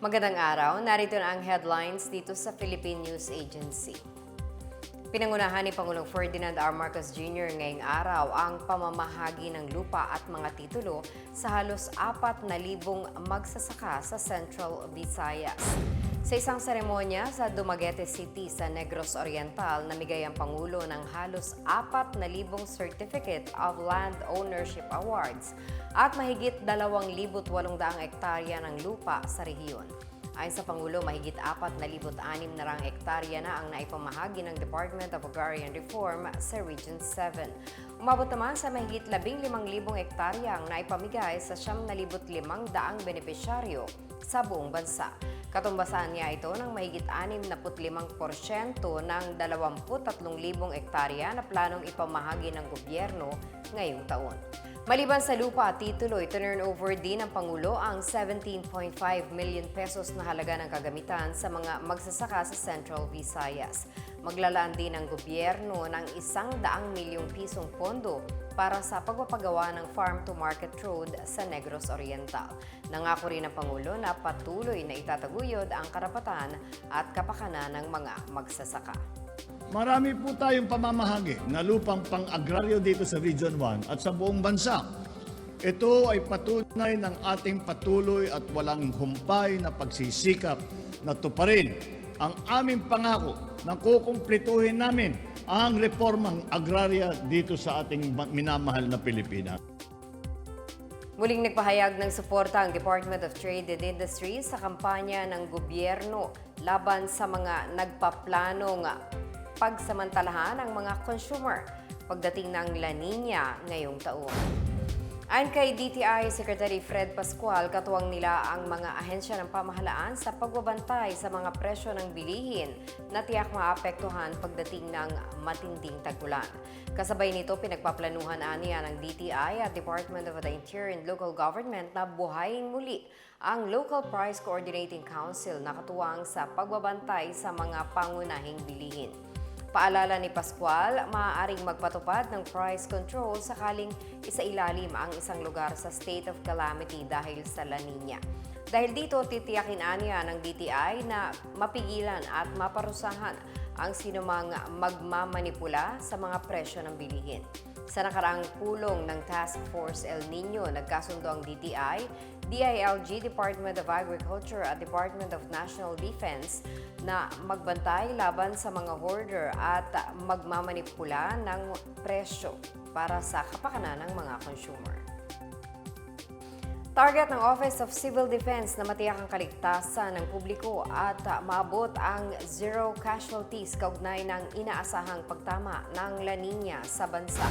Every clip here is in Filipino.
Magandang araw, narito na ang headlines dito sa Philippine News Agency. Pinangunahan ni Pangulong Ferdinand R. Marcos Jr. ngayong araw ang pamamahagi ng lupa at mga titulo sa halos 4,000 magsasaka sa Central Visayas. Sa isang seremonya sa Dumaguete City sa Negros Oriental, namigay ang Pangulo ng halos 4,000 Certificate of Land Ownership Awards at mahigit 2,800 hektarya ng lupa sa rehiyon. Ayon sa Pangulo, mahigit 4,600 na rang hektarya na ang naipamahagi ng Department of Agrarian Reform sa Region 7. Umabot naman sa mahigit 15,000 hektarya ang naipamigay sa 9,500 benepisyaryo sa buong bansa. Katumbasan niya ito ng mahigit 65% ng 23,000 hektarya na planong ipamahagi ng gobyerno ngayong taon. Maliban sa lupa at titulo, itinurn over din ng Pangulo ang 17.5 million pesos na halaga ng kagamitan sa mga magsasaka sa Central Visayas. Maglalaan din ang gobyerno ng isang daang milyong pisong pondo para sa pagpapagawa ng Farm to Market Road sa Negros Oriental. Nangako rin ng Pangulo na patuloy na itataguyod ang karapatan at kapakanan ng mga magsasaka. Marami po tayong pamamahagi na lupang pang-agraryo dito sa Region 1 at sa buong bansa. Ito ay patunay ng ating patuloy at walang humpay na pagsisikap na tuparin ang aming pangako na kukumplituhin namin ang reformang agrarya dito sa ating minamahal na Pilipinas. Muling nagpahayag ng suporta ang Department of Trade and Industry sa kampanya ng gobyerno laban sa mga nagpaplanong pagsamantalahan ng mga consumer pagdating ng La Nina ngayong taon. Ayon kay DTI Secretary Fred Pascual, katuwang nila ang mga ahensya ng pamahalaan sa pagbabantay sa mga presyo ng bilihin na tiyak maapektuhan pagdating ng matinding tagulan. Kasabay nito, pinagpaplanuhan aniya ng DTI at Department of the Interior and Local Government na buhayin muli ang Local Price Coordinating Council na katuwang sa pagbabantay sa mga pangunahing bilihin. Paalala ni Pascual, maaaring magpatupad ng price control sakaling isailalim ang isang lugar sa state of calamity dahil sa La Nina. Dahil dito, titiyakin aniya ng DTI na mapigilan at maparusahan ang sinumang magmamanipula sa mga presyo ng bilihin. Sa nakaraang pulong ng Task Force El Nino, nagkasundo ang DTI, DILG, Department of Agriculture at Department of National Defense na magbantay laban sa mga hoarder at magmamanipula ng presyo para sa kapakanan ng mga consumer. Target ng Office of Civil Defense na matiyak ang kaligtasan ng publiko at maabot ang zero casualties kaugnay ng inaasahang pagtama ng La Nina sa bansa.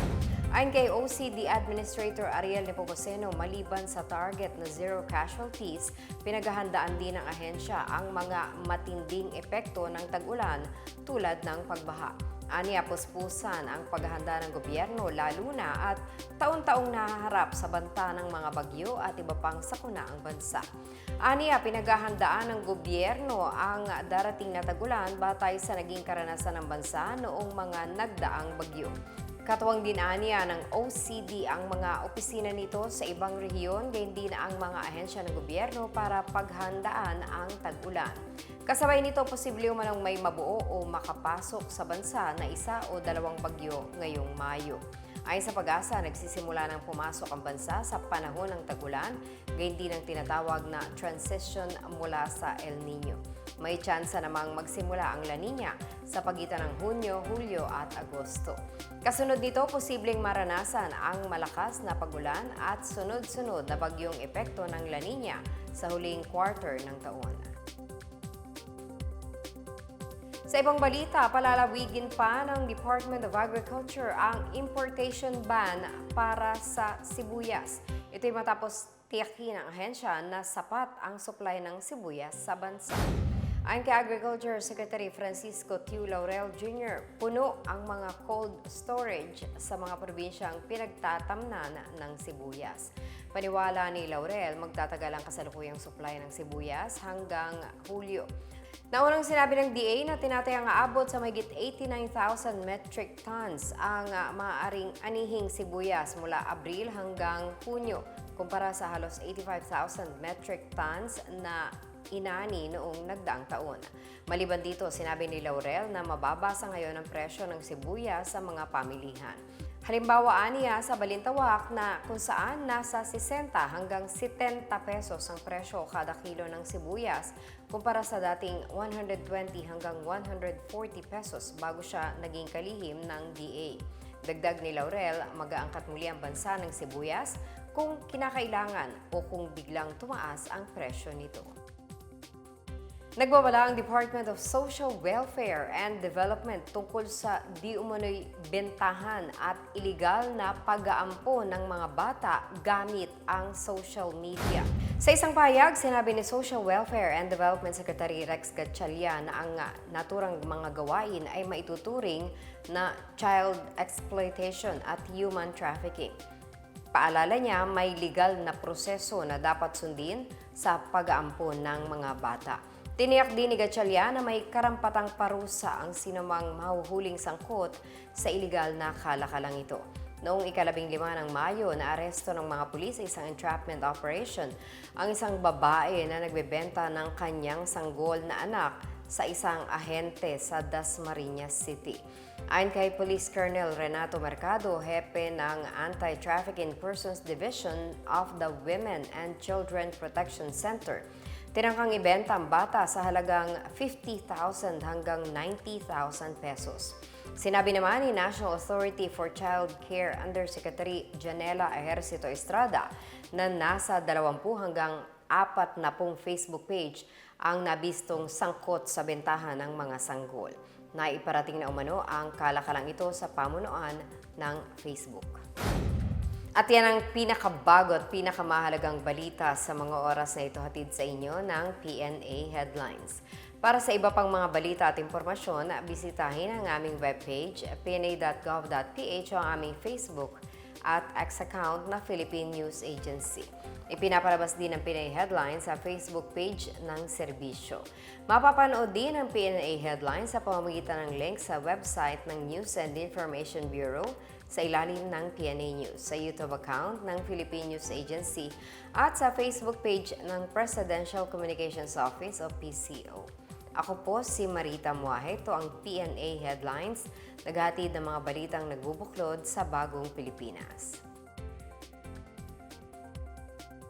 Ayon kay OCD Administrator Ariel Nepomuceno, maliban sa target na zero casualties, pinaghahandaan din ng ahensya ang mga matinding epekto ng tag-ulan tulad ng pagbaha. Aniya puspusan ang paghahanda ng gobyerno lalo na at taon-taong nahaharap sa banta ng mga bagyo at iba pang sakuna ang bansa. Aniya pinaghahandaan ng gobyerno ang darating na tagulan batay sa naging karanasan ng bansa noong mga nagdaang bagyo. Katuwang din aniya ng OCD ang mga opisina nito sa ibang rehiyon, gayon din ang mga ahensya ng gobyerno para paghandaan ang tag-ulan. Kasabay nito, posible umanong may mabuo o makapasok sa bansa na isa o dalawang bagyo ngayong Mayo. Ayon sa pag-asa, nagsisimula ng pumasok ang bansa sa panahon ng tagulan, gayon din ang tinatawag na transition mula sa El Nino. May tsansa namang magsimula ang La Nina sa pagitan ng Hunyo, Hulyo at Agosto. Kasunod nito, posibleng maranasan ang malakas na pagulan at sunod-sunod na bagyong epekto ng La Nina sa huling quarter ng taon. Sa ibang balita, palalawigin pa ng Department of Agriculture ang importation ban para sa sibuyas. Ito'y matapos tiyakin ng ahensya na sapat ang supply ng sibuyas sa bansa. Ayon kay Agriculture Secretary Francisco Tiu Laurel Jr., puno ang mga cold storage sa mga probinsyang pinagtatamnan ng sibuyas. Paniwala ni Laurel, magtatagal ang kasalukuyang supply ng sibuyas hanggang Hulyo. Naunang sinabi ng DA na tinatayang aabot sa mahigit 89,000 metric tons ang uh, maaaring anihing sibuyas mula Abril hanggang Hunyo kumpara sa halos 85,000 metric tons na inani noong nagdaang taon. Maliban dito, sinabi ni Laurel na mababasa ngayon ang presyo ng sibuyas sa mga pamilihan. Halimbawa, aniya sa Balintawak na kung saan nasa 60 hanggang 70 pesos ang presyo kada kilo ng sibuyas kumpara sa dating 120 hanggang 140 pesos bago siya naging kalihim ng DA. Dagdag ni Laurel, mag-aangkat muli ang bansa ng sibuyas kung kinakailangan o kung biglang tumaas ang presyo nito. Nagbabala ang Department of Social Welfare and Development tungkol sa di umano'y bentahan at iligal na pag-aampo ng mga bata gamit ang social media. Sa isang payag, sinabi ni Social Welfare and Development Secretary Rex Gatchalian na ang ah, naturang mga gawain ay maituturing na child exploitation at human trafficking. Paalala niya, may legal na proseso na dapat sundin sa pag-aampo ng mga bata. Tiniyak din ni Gatchalian na may karampatang parusa ang sinumang mahuhuling sangkot sa iligal na kalakalang ito. Noong ikalabing lima ng Mayo, naaresto ng mga pulis sa isang entrapment operation ang isang babae na nagbebenta ng kanyang sanggol na anak sa isang ahente sa Dasmariñas City. Ayon kay Police Colonel Renato Mercado, hepe ng Anti-Trafficking Persons Division of the Women and Children Protection Center, tinangkang ibenta ang bata sa halagang 50,000 hanggang 90,000 pesos. Sinabi naman ni National Authority for Child Care Undersecretary Janela Ejercito Estrada na nasa 20 hanggang 40 Facebook page ang nabistong sangkot sa bentahan ng mga sanggol. Naiparating na umano ang kalakalang ito sa pamunuan ng Facebook. At yan ang pinakabago at pinakamahalagang balita sa mga oras na ito hatid sa inyo ng PNA Headlines. Para sa iba pang mga balita at impormasyon, bisitahin ang aming webpage, pna.gov.ph o ang aming Facebook at X account na Philippine News Agency. Ipinapalabas din ang PNA Headlines sa Facebook page ng serbisyo. Mapapanood din ang PNA Headlines sa pamamagitan ng link sa website ng News and Information Bureau sa ilalim ng PNA News, sa YouTube account ng Philippine News Agency at sa Facebook page ng Presidential Communications Office o PCO. Ako po si Marita Muahe, ito ang PNA Headlines, naghatid ng mga balitang nagbubuklod sa bagong Pilipinas.